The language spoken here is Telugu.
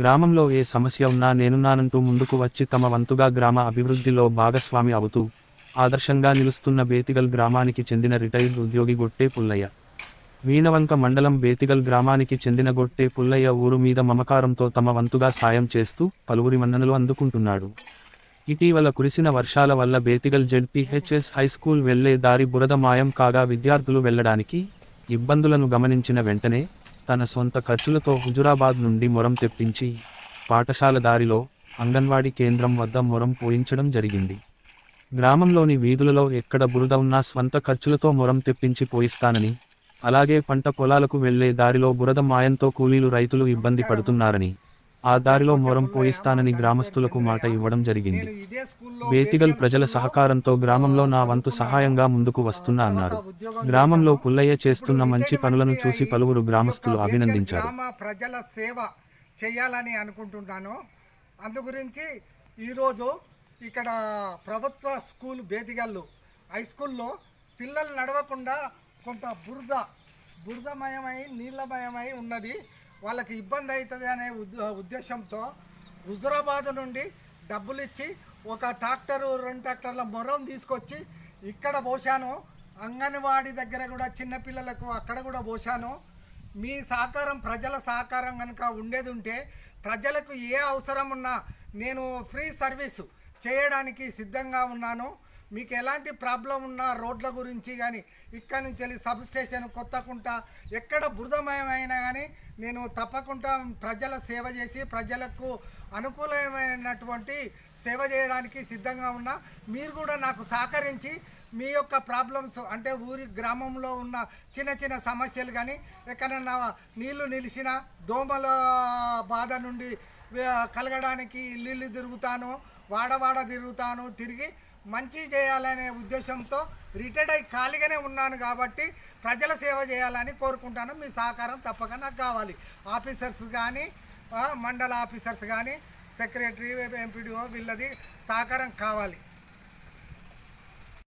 గ్రామంలో ఏ సమస్య ఉన్నా నేనున్నానంటూ ముందుకు వచ్చి తమ వంతుగా గ్రామ అభివృద్ధిలో భాగస్వామి అవుతూ ఆదర్శంగా నిలుస్తున్న బేతిగల్ గ్రామానికి చెందిన రిటైర్డ్ ఉద్యోగి గొట్టే పుల్లయ్య. వీణవంక మండలం బేతిగల్ గ్రామానికి చెందిన గొట్టే పుల్లయ్య ఊరు మీద మమకారంతో తమ వంతుగా సాయం చేస్తూ పలువురి మన్ననలు అందుకుంటున్నాడు. ఇటీవల కురిసిన వర్షాల వల్ల బేతిగల్ జెడ్పీహెచ్ఎస్ హై స్కూల్ వెళ్ళే దారి బురద మాయం కాగా విద్యార్థులు వెళ్ళడానికి ఇబ్బందులను గమనించిన వెంటనే తన సొంత ఖర్చులతో హుజురాబాద్ నుండి మొరం తెప్పించి పాఠశాల దారిలో అంగన్వాడీ కేంద్రం వద్ద మొరం పోయించడం జరిగింది. గ్రామంలోని వీధులలో ఎక్కడ బురద ఉన్నా స్వంత ఖర్చులతో మొరం తెప్పించి పోయిస్తానని అలాగే పంట పొలాలకు వెళ్ళే దారిలో బురద మాయంతో కూలీలు రైతులు ఇబ్బంది పడుతున్నారని. ఆ దారిలో మొరం పోయిస్తానని గ్రామస్తులకు మాట ఇవ్వడం జరిగింది. బేతిగల్ ప్రజల సహకారంతో గ్రామంలో నా వంతు సహాయంగా ముందుకు వస్తున్నా అన్నారు. గ్రామంలో పుల్లయ్య చేస్తున్న మంచి పనులను చూసి పలువురు గ్రామస్తులు అభినందించారు. ప్రజల సేవ చేయాలని అనుకుంటున్నాను. అందుగురించి ఈరోజు ఇక్కడ ప్రభుత్వ స్కూల్ బేతిగల్లు హై స్కూల్లో పిల్లలు నడవకుండా కొంత బురద బురదమయమై నీళ్ళమయమై ఉన్నది. వాళ్ళకి ఇబ్బంది అవుతుంది అనే ఉద్దేశంతో హుజురాబాద్ నుండి డబ్బులు ఇచ్చి ఒక ట్రాక్టరు రెండు ట్రాక్టర్ల మొరం తీసుకొచ్చి ఇక్కడ పోసాను అంగన్వాడీ దగ్గర కూడా చిన్నపిల్లలకు అక్కడ కూడా పోసాను మీ సహకారం ప్రజల సహకారం కనుక ఉండేది ఉంటే ప్రజలకు ఏ అవసరం ఉన్నా నేను ఫ్రీ సర్వీస్ చేయడానికి సిద్ధంగా ఉన్నాను. మీకు ఎలాంటి ప్రాబ్లం ఉన్నా రోడ్ల గురించి కానీ ఇక్కడి నుంచి వెళ్ళి సబ్ స్టేషన్ కొత్తకుంట ఎక్కడ బురదమయమైనా కానీ నేను తప్పకుండా ప్రజల సేవ చేసి ప్రజలకు అనుకూలమైనటువంటి సేవ చేయడానికి సిద్ధంగా ఉన్నా. మీరు కూడా నాకు సహకరించి మీ యొక్క ప్రాబ్లమ్స్ అంటే ఊరి గ్రామంలో ఉన్న చిన్న చిన్న సమస్యలు కానీ ఎక్కడన్నా నీళ్ళు నిలిచిన దోమల బాధ నుండి కలగడానికి ఇల్లు తిరుగుతాను వాడవాడ తిరుగుతాను తిరిగి మంచి చేయాలనే ఉద్దేశంతో రిటైర్డ్ అయి ఖాళీగానే ఉన్నాను కాబట్టి ప్రజల సేవ చేయాలని కోరుకుంటాను. మీ సహకారం తప్పక నాకు కావాలి. ఆఫీసర్స్ కానీ మండల ఆఫీసర్స్ కానీ సెక్రటరీ ఎంపీడీఓ వీళ్ళది సహకారం కావాలి.